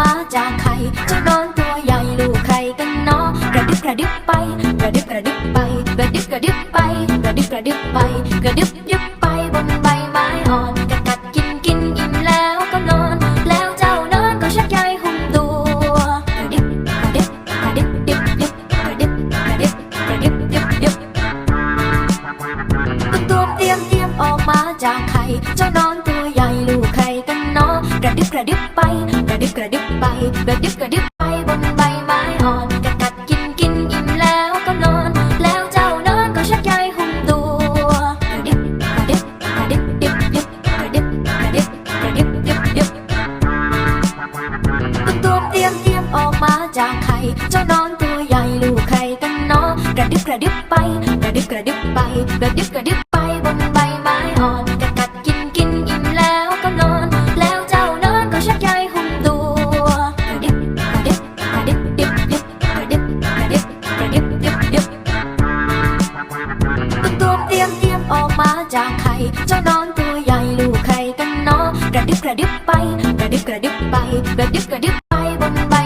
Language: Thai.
มาจากไข่จะนอนตัวใหญ่ลูกใครกันเนาะกระดึบกระดึบไป กระดึบกระดึบไป กระดึบกระดึบไป กระดึบกระดึบไป กระดึบดึบไปบนใบไม้อ่อนกัดกัดกินกินอิ่มแล้วก็นอน แล้วเจ้านอนก็ชักใยหุ่มตัวกระดึบกระดึบกระดึบดึบดึบกระดึบกระดึบกระดึบดึบดึบตัวเตรียมเตรียมออกมาจากไข่เจ้านอนตัวใหญ่ลูกใครกันเนาะกระดึบกระดึบ กระดิบกระดิบไปบนใบไม้อ่อนกัดกัดกินกินอิ่มแล้วก็นอน แล้วเจ้านอนก็ชักใยหุ้มตัวกระดิบกระดิบกระดิบดิบดิบกระดิบกระดิบกระดิบดิบดิบตัวตัวเตรียมเตรียมออกมาจากไข่เจ้านอนตัวใหญ่ลูกใครกันเนาะกระดิบกระดิบไปกระดิบกระดิบไปกระดิบกระดิบ ตัวตัวเตรียมเตรียมออกมาจากไข่เจ้านอนตัวใหญ่ลูกใครกันเนาะกระดิบกระดิบไป กระดิบกระดิบไป กระดิบกระดิบไปบนใบไม้